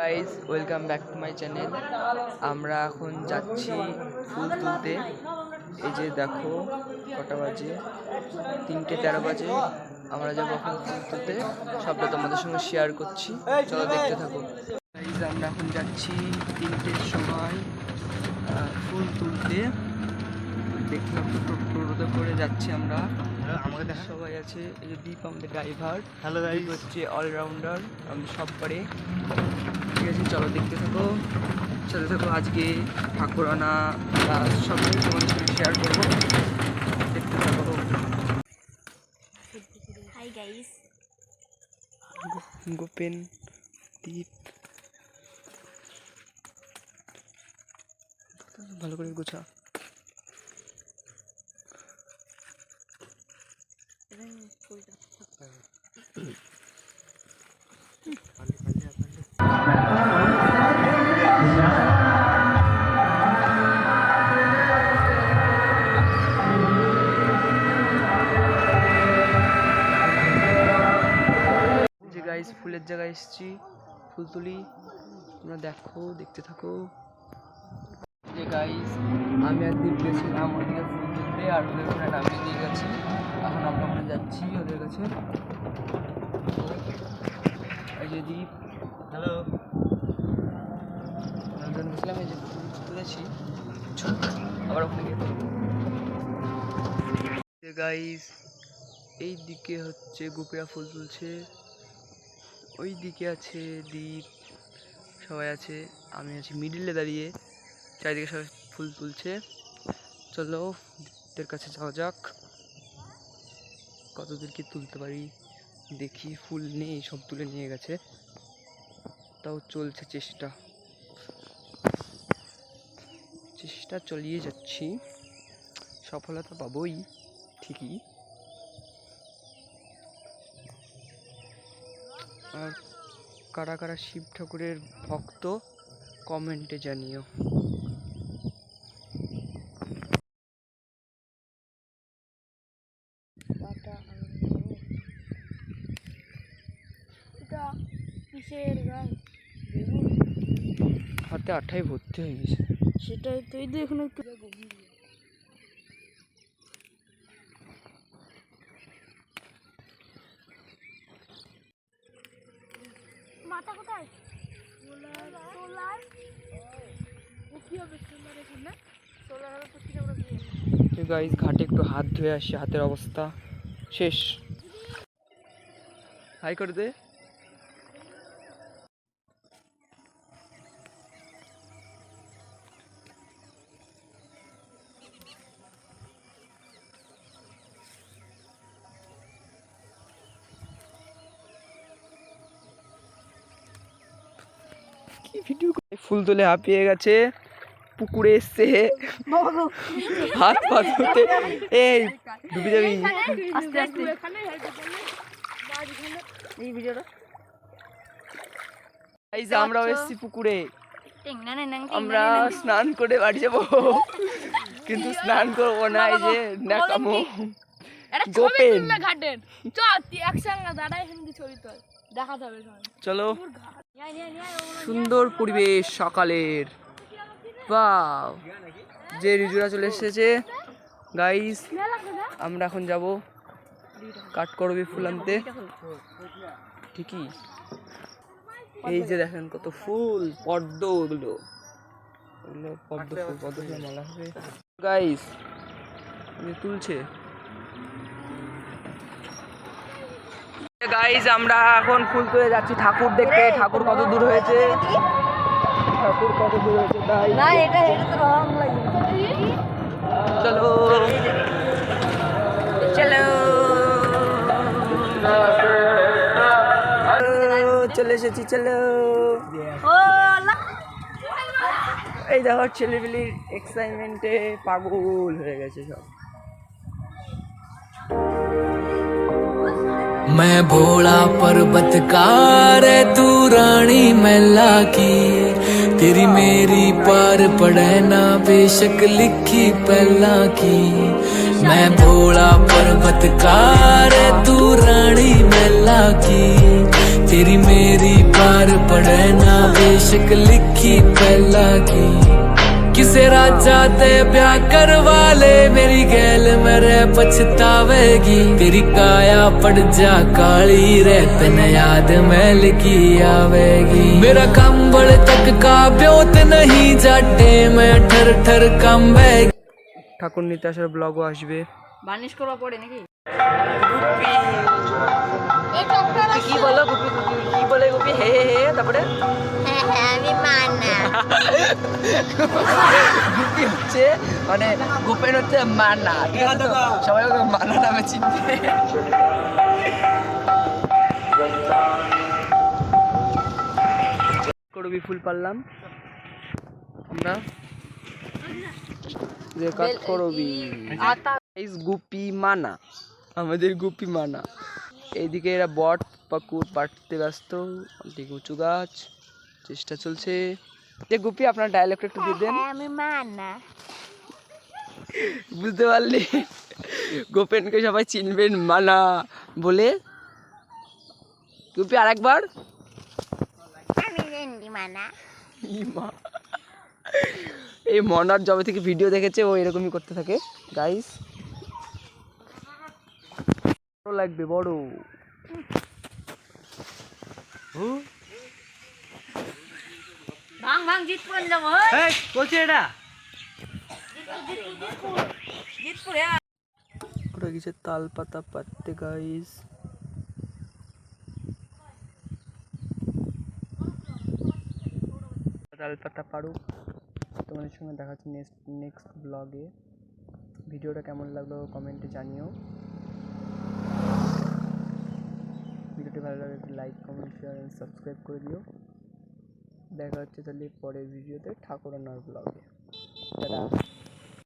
Guys welcome back to my channel আমরা এখন যাচ্ছি ফুল তুলতে। এই যে দেখো কটা বাজে? তিনটে তেরো বাজে। আমরা যাব এখন ফুল তুলতে। সবটা তোমাদের সঙ্গে শেয়ার করছি। চলো দেখতে থাকো। গাইজ আমরা এখন যাচ্ছি তিনটের সময় ফুল তুলতে। দেখলাম টোটোতে করে যাচ্ছি আমরা। আমাদের দেখা। সবাই আছে। এই যে দীপ আমাদের ড্রাইভার হ্যালো দীপ হচ্ছে অলরাউন্ডার আমি সব পারে। আছে চলো দেখতে থাকো। সাথে থাকো আজকে ঠাকুরানা সব তোমাদের সঙ্গে শেয়ার করব। দেখতে থাকো। Hi guys Gopen Deep. ভালো করে গোছা। যে গাইস ফুলের জায়গায় এসেছি। ফুল তুলি। তোমরা দেখো দেখতে থাকো। যে গাইস আমি আর দীপ গেছিলাম ওদিকে ফুল তুলতে আর ওদের ওখানে নামিয়ে দিয়ে গেছি। এখন আমরা ওখানে যাচ্ছি ওদের কাছে। এই যে দীপ। হ্যালো গেছিলাম এই যে ফুল তুলেছি। আবার ওখানে গিয়ে গাইস এই দিকে হচ্ছে গুপিয়া ফুল তুলছে। ওই দিকে আছে দ্বীপ সবাই আছে, আমি আছি মিডিলে দাঁড়িয়ে। চারিদিকে সবাই ফুল তুলছে। চলো দ্বীপদের কাছে যাওয়া যাক। কতদূর কি তুলতে পারি? দেখি, ফুল নেই, সব তুলে নিয়ে গেছে। তাও চলছে চেষ্টা। চেষ্টা চালিয়ে যাচ্ছি। সফলতা পাবই, ঠিকই। আর কারা কারা শিব ঠাকুরের ভক্ত কমেন্টে জানিও। হাতে আঠাই ভর্তি হয়ে গেছে। সেটাই তো এই দেখুন একটু। মাথা কোথায়? সোলার। কি হবে সোলার এখানে? সোলার হবে ঘাটে একটু হাত ধুয়ে আসি হাতের অবস্থা শেষ। হাই করে দে। কি ভিডিও ফুল তুলে হাঁপিয়ে গেছে পুকুরে এসছে। হাত পা ধুতে এই ডুবে যাবি। আস্তে আস্তে। এই ভিডিওটা। গাইজ আমরাও এসছি পুকুরে। আমরা স্নান করে বাড়ি যাব। কিন্তু স্নান করব না এই যে ন্যাকামো। এটা গোপেন। চলো সুন্দর পরিবেশ সকালের। বাও যে রিজুরা চলে এসেছে। গাইস আমরা এখন যাব কাট করবি ফুল আনতে। ঠিকই। এই যে দেখেন কত ফুল, পদ্ম ওগুলো। ওগুলো পদ্ম ফুল, পদ্ম ফুলের মালা হবে। গাইস তুলছে। গাইস আমরা এখন ফুল তুলে যাচ্ছি। ঠাকুর দেখতে। ঠাকুর কত দূর হয়েছে? ঠাকুর কত দূর হয়েছে না এটা এটা তো রং লাগে। চলো। চলো। চলে এসেছি চলো। এই দেখো ছেলেপিলির এক্সাইটমেন্টে পাগল হয়ে গেছে সব। मैं भोला पर्वतकार तू रानी मैला की। तेरी मेरी पार पड़े ना, बेशक लिखी पहला की। मैं भोला पर्वतकार तू रानी मैला की। तेरी मेरी पार पड़े ना, बेशक लिखी पहला की। किसे राजा ते ब्याह करवा ले मेरी गैल मेरे पछतावेगी तेरी काया पड़ जा काली रे तन याद मैल की आवेगी मेरा कंबल तक का ब्योत नहीं जाटे मैं ठर ठर कंबेगी ঠাকুর নিতে আসার ব্লগও আসবে বার্নিশ করা পড়ে নাকি এই চক্কর কি বলো গুপি গুপি কি বলে গুপি? হে হে হে তারপরে? হ্যাঁ হ্যাঁ আমি মানা। গুপি হচ্ছে মানে গোপেন হচ্ছে মানা। ঠিক আছে সবাই ওকে মানা নামে চিনবে। করবি ফুল পারলাম। আমরা। যে কাজ করবি। গুপি মানা। আমাদের গুপি মানা। এইদিকে এরা বট পাকুর পাটতে ব্যস্ত। দিকে উঁচু গাছ চেষ্টা চলছে। যে গুপি আপনার ডায়লগটা একটু দিয়ে দেন। হ্যাঁ আমি মানা। বুঝতে পারলি? গোপেনকে সবাই চিনবেন মানা বলে। গুপি আরেকবার। এই মনার জবে থেকে ভিডিও দেখেছে ও এরকমই করতে থাকে। গাইস লাগবে বড়। ভাং ভাং জিতপুর যাব বলছি এটা। ওটা কিছু তাল পাতা পাততে গাইস তাল পাতা পারুক তোমাদের সঙ্গে দেখা হচ্ছে নেক্সট নেক্সট ব্লগে ভিডিওটা কেমন লাগল কমেন্টে জানিও। ভিডিওটি ভালো লাগে একটু লাইক কমেন্ট শেয়ার এবং সাবস্ক্রাইব করে দিও। দেখা হচ্ছে তাহলে পরের ভিডিওতে ঠাকুরানার ব্লগে টাটা।